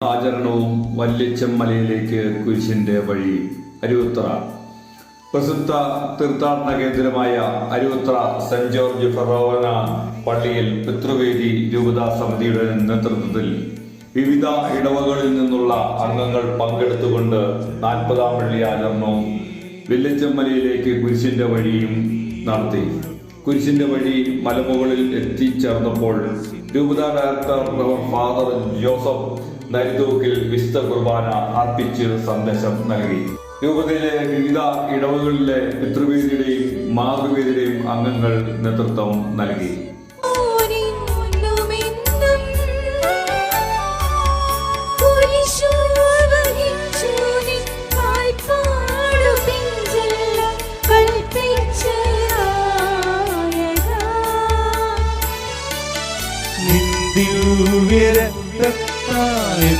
ആചരണവും വല്യച്ചമ്മലയിലേക്ക് കുരിശിന്റെ വഴി അരുവത്ര പ്രസിദ്ധ തീർത്ഥാടന കേന്ദ്രമായ അരുവത്ര സെന്റ് ജോർജ് ഫെറോവന പള്ളിയിൽ പിതൃവേദി രൂപതാ സമിതിയുടെ നേതൃത്വത്തിൽ വിവിധ ഇടവകളിൽ നിന്നുള്ള അംഗങ്ങൾ പങ്കെടുത്തുകൊണ്ട് നാൽപ്പതാം പള്ളി ആചരണവും വെല്ലിച്ചമ്മലയിലേക്ക് കുരിശിന്റെ വഴിയും നടത്തി. കുരിശിന്റെ വഴി മലമുകളിൽ എത്തിച്ചേർന്നപ്പോൾ രൂപതാ ഡയറക്ടർ ഫാദർ ജോസഫ് ദരിതൂക്കിൽ വിശുദ്ധ കുർബാന അർപ്പിച്ച് സന്ദേശം നൽകി രൂപതയിലെ വിവിധ ഇടവുകളിലെ പിതൃവേദിയുടെയും മാതൃവേദിയുടെയും അംഗങ്ങൾ നേതൃത്വം നൽകി Get. time